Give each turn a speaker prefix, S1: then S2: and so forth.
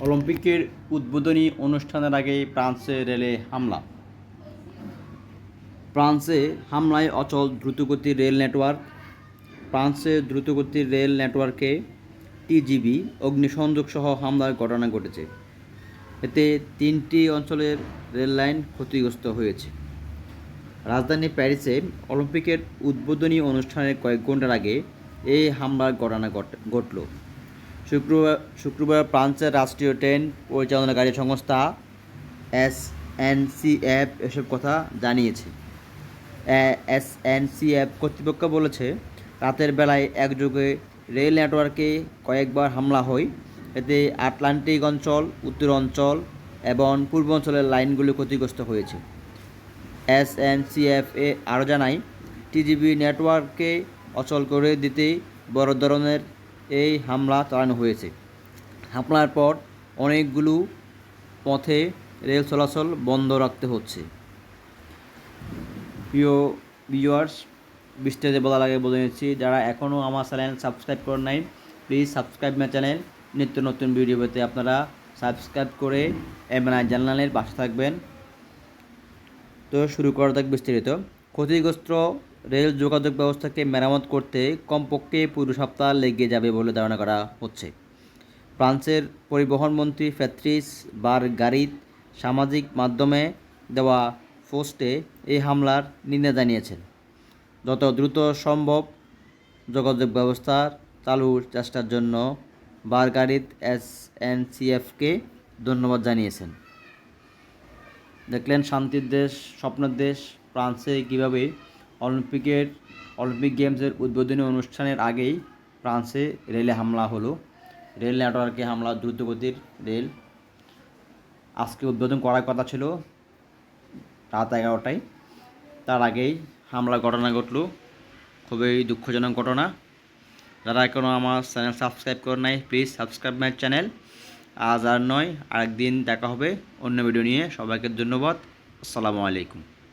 S1: অলিম্পিকের উদ্বোধনী অনুষ্ঠানের আগে ফ্রান্সে রেলে হামলা। ফ্রান্সে হামলায় অচল দ্রুতগতির রেল নেটওয়ার্ক। ফ্রান্সের দ্রুতগতির রেল নেটওয়ার্কে টিজিবি অগ্নিসংযোগ সহ হামলার ঘটনা ঘটেছে। এতে তিনটি অঞ্চলের রেল লাইন ক্ষতিগ্রস্ত হয়েছে। রাজধানী প্যারিসে অলিম্পিকের উদ্বোধনী অনুষ্ঠানের কয়েক ঘণ্টার আগে এই হামলার ঘটনা ঘট- ঘটল। শুক্রবার শুক্রবার ফ্রান্সের রাষ্ট্রীয় ট্রেন পরিচালনাকারী সংস্থা এস এনসিএফ এসব কথা জানিয়েছে। এস এনসিএফ কর্তৃপক্ষ বলেছে, রাতের বেলায় একযোগে রেল নেটওয়ার্কে কয়েকবার হামলা হয়। এতে আটলান্টিক অঞ্চল, উত্তর অঞ্চল এবং পূর্ব অঞ্চলের লাইনগুলি ক্ষতিগ্রস্ত হয়েছে। এস এন সি এফ এ আরও জানায় টিজিবি নেটওয়ার্ককে অচল করে দিতে বড় ধরনের এই হামলা চালানো হয়েছে। হামলার পর অনেকগুলো পথে রেল চলাচল বন্ধ রাখতে হচ্ছে। প্রিয় ভিউয়ার্স বিস্তারিত বলার আগে বলে নিচ্ছি, যারা এখনও আমার চ্যানেল সাবস্ক্রাইব করেন নাই প্লিজ সাবস্ক্রাইব মাই চ্যানেল নিত্য নতুন ভিডিও পেতে আপনারা সাবস্ক্রাইব করে এমএনআই জানালের পাশে থাকবেন। তো শুরু করা যাক বিস্তারিত। ক্ষতিগ্রস্ত রেল যোগাযোগ ব্যবস্থাকে মেরামত করতে কমপক্ষে পুরো সপ্তাহ লেগে যাবে বলে ধারণা করা হচ্ছে। ফ্রান্সের পরিবহন মন্ত্রী ফ্যাত্রিস বার গারিদ সামাজিক মাধ্যমে দেওয়া পোস্টে এই হামলার নিন্দা জানিয়েছেন। যত দ্রুত সম্ভব যোগাযোগ ব্যবস্থা চালুর চেষ্টার জন্য বারগারিদ এস এন সিএফকে ধন্যবাদ জানিয়েছেন। দেখলেন শান্তির দেশ, স্বপ্নের দেশ, ফ্রান্সে কীভাবে অলিম্পিকের, অলিম্পিক গেমসের উদ্বোধনী অনুষ্ঠানের আগেই ফ্রান্সে রেলে হামলা হলো। রেল নেটওয়ার্কে হামলা, দ্রুতগতির রেল আজকে উদ্বোধন করার কথা ছিল রাত এগারোটায়। তার আগেই হামলা ঘটনা ঘটলো। খুবই দুঃখজনক ঘটনা। যারা এখনও আমার চ্যানেল সাবস্ক্রাইব করে নাই, প্লিজ সাবস্ক্রাইব মাই চ্যানেল। আজ আর নয়, আরেকদিন দেখা হবে অন্য ভিডিও নিয়ে। সবাইকে ধন্যবাদ। আসসালামু আলাইকুম।